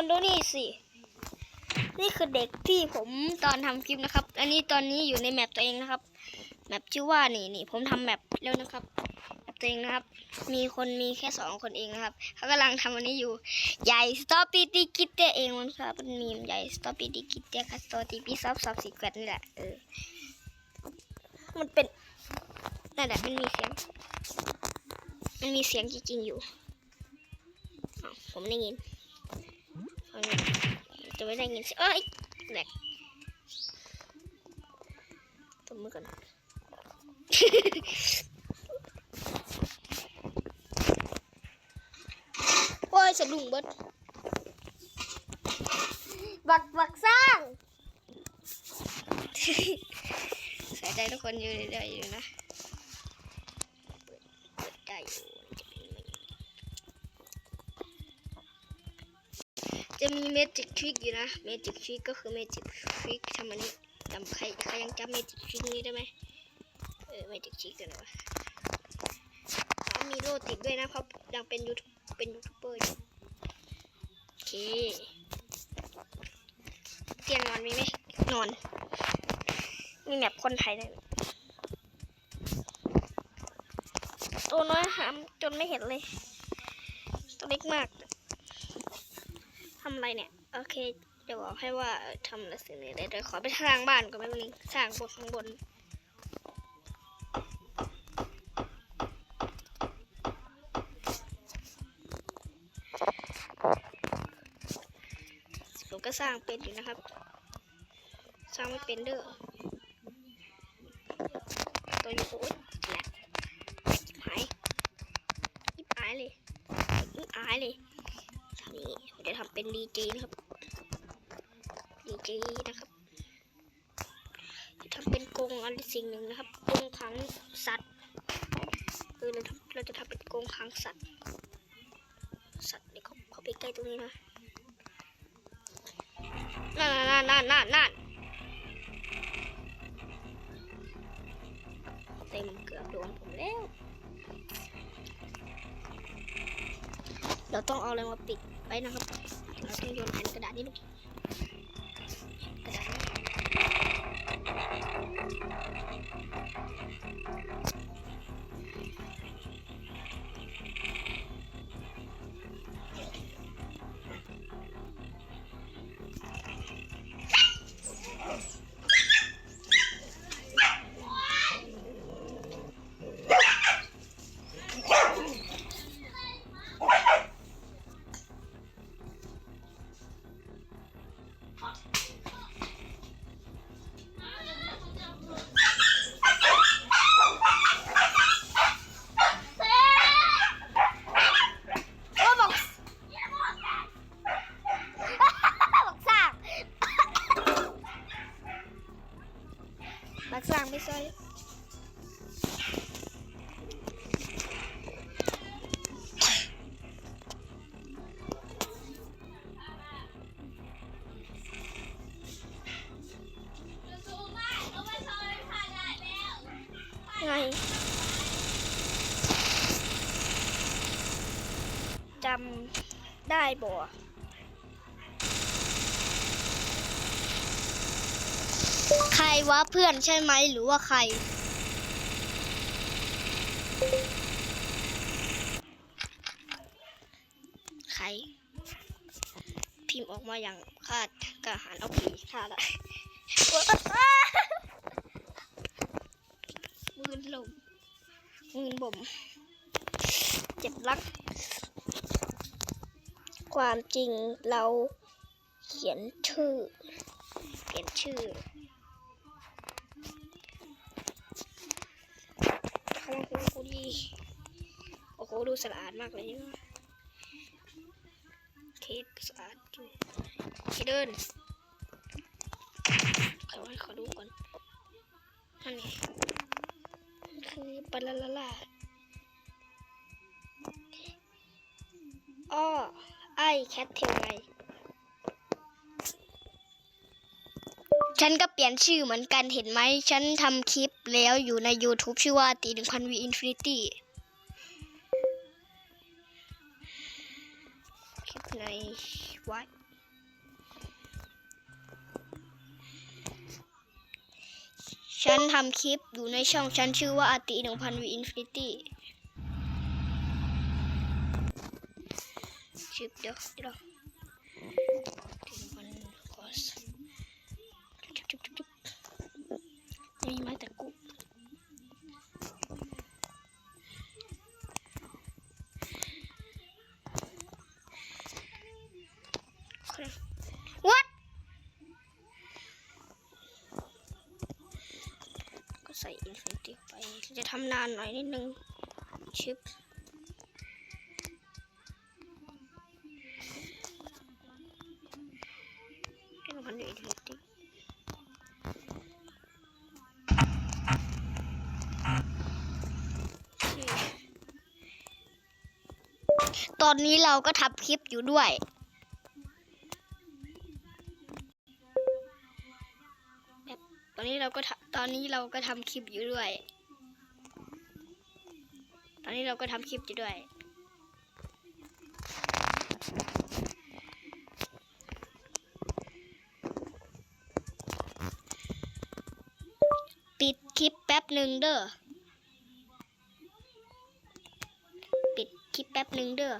คนดูนี่สิ นี่คือเด็กที่ผมตอนทำคลิปนะครับ อันนี้ตอนนี้อยู่ในแมปตัวเองนะครับ แมปชื่อว่านี่นี่ผมทำแมปแล้วนะครับ แมปตัวเองนะครับ มีคนมีแค่สองคนเองนะครับ เขากำลังทำอันนี้อยู่ ใหญ่สตอปปี้ติกิตเตเองมันครับมันมีมใหญ่สตอปปี้ติกิตเตคัสโตติปีซับซับสิกวดนี่แหละ เออ มันเป็นนั่นแหละมันมีเสียง มันมีเสียงจริงๆอยู่ ผมได้ยินฟังหน่อย จะไม่ได้ยินเสียงเอ้ยแหลกตัวมือก่อนโอ้ยสะดุ้งเบิดบักบักสร้างใส่ใจทุกคนอยู่เรื่อยๆอยู่นะ จะมีเมจิกทริกอยู่นะ เมจิกทริกก็คือเมจิกทริกทำอันนี้จำใครใครยังจำเมจิกทริกนี้ได้ไหมเออเมจิกทริกกันเลยวะอ๋อมีโล่ติดด้วยนะเพราะยังเป็นยูทูบเป็นยูทูบเบอร์อยู่โอเคเตียงนอนมีไหมนอน มีแบบคนไทยเลยตัวน้อยหามจนไม่เห็นเลย ตัวเล็กมากำอะไรเนี่ย โอเค เดี๋ยวบอกให้ว่าทำอะไรสิ่งนี้เดี๋ยวขอไปสร้างบ้านก่อนแป๊บนึงสร้างบนข้างบนผมก็สร้างเป็นอยู่นะครับ สร้างไม่เป็นเด้อตัวอยู่โอ๊ยแหละจิบหายจิบหายเลยจิบหายเลยทำนี้ผมจะทำ เป็นดีเจนะครับดีเจนะครับทำเป็นกรงอะไรสิ่งหนึ่งนะครับกรงขังสัตว์เออเราเราจะทำเป็นกรงขังสัตว์ สัตว์นี่เขาเขาไปใกล้ตรงนี้นะนั่นนั่นนั่นนั่นนั่นเต็มเกือบโดนผมแล้วเราต้องเอาอะไรมาปิดไว้นะครับ เราต้องโยนแผ่นกระดาษนี้ลงกระดาษนี้ จำได้บ่ใครวะเพื่อนใช่ไหมหรือว่าใคร ใคร พิมพ์ออกมาอย่างคาดกระหารเอาผีฆ่าได้ ความจริงเราเขียนชื่อ เขียนชื่อเขามาคุณกูดีโอ้โหดูสะอาดมากเลยนะเคสสะอาดจุเคเดินขอให้ขอดูก่อนนั่นไงมันคือปลาลาลาอ้อ ไอ้แคทเทลไรฉันก็เปลี่ยนชื่อเหมือนกันเห็นไหม ฉันทำคลิปแล้วอยู่ใน YouTube ชื่อว่าตีหนึ่งพันวีอินฟินิตี้คลิปในวัดฉันทำคลิปอยู่ในช่องฉันชื่อว่าอาตีหนึ่งพันวีอินฟินิตี้ บจุ๊บจุ๊บมีไม้ตะกุวัดก็ใส่อินฟินิตี้ไปจะทำนานหน่อยนิดนึงชิป ตอนนี้เราก็ทำคลิปอยู่ด้วย แบบตอนนี้เราก็ทำตอนนี้เราก็ทำคลิปอยู่ด้วย ตอนนี้เราก็ทำคลิปอยู่ด้วยปิดคลิปแป๊บหนึ่งเด้อ คลิปแป๊บหนึ่งเด้อ